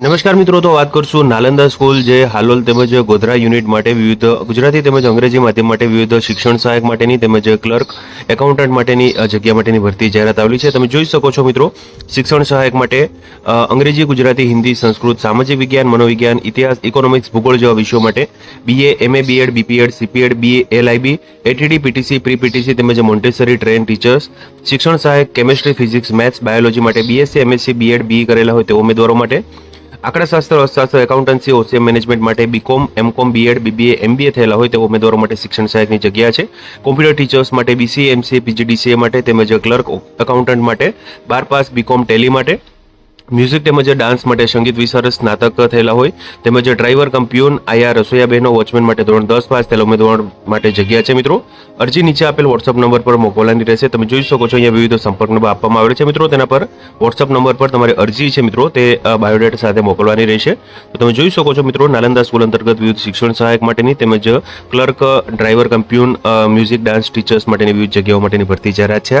નમસ્કાર મિત્રો, તો વાત કરશું નાલંદા સ્કૂલ જે હાલોલ તેમજ ગોધરા યુનિટ માટે વિવિધ ગુજરાતી તેમજ અંગ્રેજી માધ્યમ માટે વિવિધ શિક્ષણ સહાયક માટેની તેમજ ક્લર્ક, એકાઉન્ટન્ટ માટેની જગ્યા માટેની ભરતી જાહેરાત આવેલી છે. તમે જોઈ શકો છો મિત્રો, શિક્ષણ સહાયક માટે અંગ્રેજી, ગુજરાતી, હિન્દી, સંસ્કૃત, સામાજિક વિજ્ઞાન, મનોવિજ્ઞાન, ઇતિહાસ, ઇકોનોમિક્સ, ભૂગોળ જેવા વિષયો માટે BA MA BEd BPEd CPEd BA LIB ATD PTC pre PTC તેમજ મોન્ટેસરી ટ્રેન ટીચર્સ શિક્ષણ સહાયક કેમેસ્ટ્રી ફિઝિક્સ મેથ્સ બાયોલોજી માટે બીએસસી એમએસસી બીએડ બી કરેલા હોય તે ઉમેદવારો માટે આંકડાશાસ્ત્ર, અર્થશાસ્ત્ર, એકાઉન્ટન્સી, ઓસીએમ મેનેજમેન્ટ માટે BCom MCom BEd BBA MBA થયેલા હોય તેવા ઉમેદવારો માટે શિક્ષણ સહાયકની જગ્યા છે. કોમ્પ્યુટર ટીચર્સ માટે બીસીએ એમસીએ પીજીડીસીએ માટે તેમજ ક્લર્ક એકાઉન્ટન્ટ માટે બાર પાસ બીકોમ ટેલી માટે મ્યુઝિક તેમજ ડાન્સ માટે સંગીત વિશારદ સ્નાતક થયેલા હોય, તેમજ ડ્રાઈવર કમ્પ્યુન આયા રસોઈયા બહેનો વોચમેન માટે ધોરણ દસ પાસ થયેલા ઉમેદવાર માટે જગ્યા છે, મિત્રો. અરજી નીચે આપેલ વોટ્સઅપ નંબર પર મોકલવાની રહેશે. તમે જોઈ શકો છો, અહીંયા વિવિધ સંપર્ક નંબર આપવામાં આવેલો છે, મિત્રો. તેના પર વોટ્સઅપ નંબર પર તમારી અરજી છે, મિત્રો. તે બાયોડેટા સાથે મોકલવાની રહેશે. તો તમે જોઈ શકો છો, મિત્રો, નાલંદા સ્કૂલ અંતર્ગત વિવિધ શિક્ષણ સહાયક માટેની તેમજ ક્લર્ક, ડ્રાઈવર કમ્પ્યુન મ્યુઝિક ડાન્સ ટીચર્સ માટેની વિવિધ જગ્યાઓ માટેની ભરતી જાહેરાત છે.